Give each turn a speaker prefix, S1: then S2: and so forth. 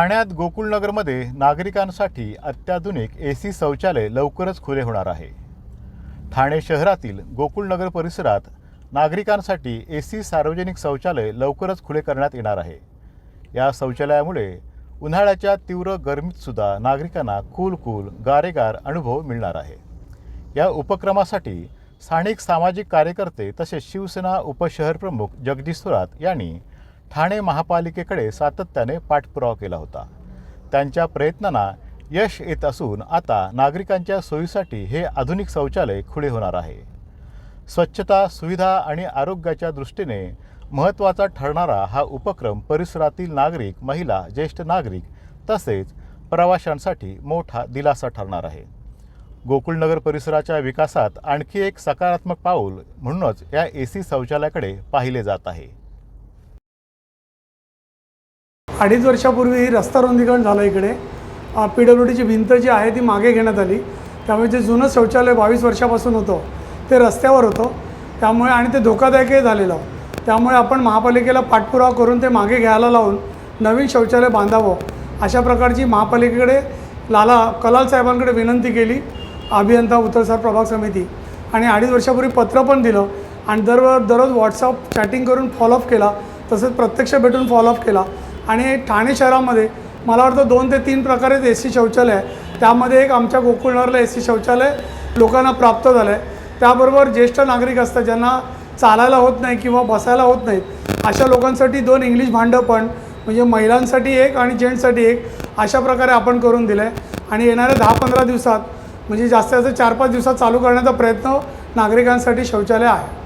S1: ठाण्यात गोकुळनगरमध्ये नागरिकांसाठी अत्याधुनिक ए सी शौचालय लवकरच खुले होणार आहे. ठाणे शहरातील गोकुळनगर परिसरात नागरिकांसाठी ए सी सार्वजनिक शौचालय लवकरच खुले करण्यात येणार आहे. या शौचालयामुळे उन्हाळ्याच्या तीव्र गरमीतसुद्धा नागरिकांना कूल कूल गारेगार अनुभव मिळणार आहे. या उपक्रमासाठी स्थानिक सामाजिक कार्यकर्ते तसेच शिवसेना उपशहरप्रमुख जगदीश थोरात यांनी ठाणे महापालिकेकडे सातत्याने पाठपुरावा केला होता. त्यांच्या प्रयत्नांना यश येत असून आता नागरिकांच्या सोयीसाठी हे आधुनिक शौचालय खुले होणार आहे. स्वच्छता सुविधा आणि आरोग्याच्या दृष्टीने महत्त्वाचा ठरणारा हा उपक्रम परिसरातील नागरिक महिला ज्येष्ठ नागरिक तसेच प्रवाशांसाठी मोठा दिलासा ठरणार आहे. गोकुळनगर परिसराच्या विकासात आणखी एक सकारात्मक पाऊल म्हणूनच या ए सी शौचालयाकडे पाहिले जात आहे.
S2: अडीच वर्षापूर्वी रस्ता रुंदीकरण झालं इकडे. पी डब्ल्यू डीची भिंत जी आहे ती मागे घेण्यात आली. त्यामुळे जे जुनं शौचालय बावीस वर्षापासून होतं ते रस्त्यावर होतं. त्यामुळे आणि ते धोकादायकही झालेलं. त्यामुळे आपण महापालिकेला पाठपुरावा करून ते मागे घ्यायला लावून नवीन शौचालय बांधावं अशा प्रकारची महापालिकेकडे लाला कलाल साहेबांकडे विनंती केली. अभियंता उत्तरसार प्रभाग समिती. आणि अडीच वर्षापूर्वी पत्र पण दिलं. आणि दर दररोज व्हॉट्सअप चॅटिंग करून फॉलोअप केला. तसंच प्रत्यक्ष भेटून फॉलोअप केला. आणि ठाणे शहरामध्ये मला वाटतं दोन ते तीन प्रकारे ए सी शौचालय आहे. त्यामध्ये एक आमच्या गोकुळनगरला ए सी शौचालय लोकांना प्राप्त झालं आहे त्याबरोबर ज्येष्ठ नागरिक असतात ज्यांना चालायला होत नाही किंवा बसायला होत नाहीत अशा लोकांसाठी दोन इंग्लिश भांडं पण म्हणजे महिलांसाठी एक आणि जेंट्ससाठी एक अशा प्रकारे आपण करून दिलं आहे आणि येणाऱ्या दहा पंधरा दिवसात म्हणजे जास्तीत जास्त चार पाच दिवसात चालू करण्याचा प्रयत्न नागरिकांसाठी शौचालय आहे.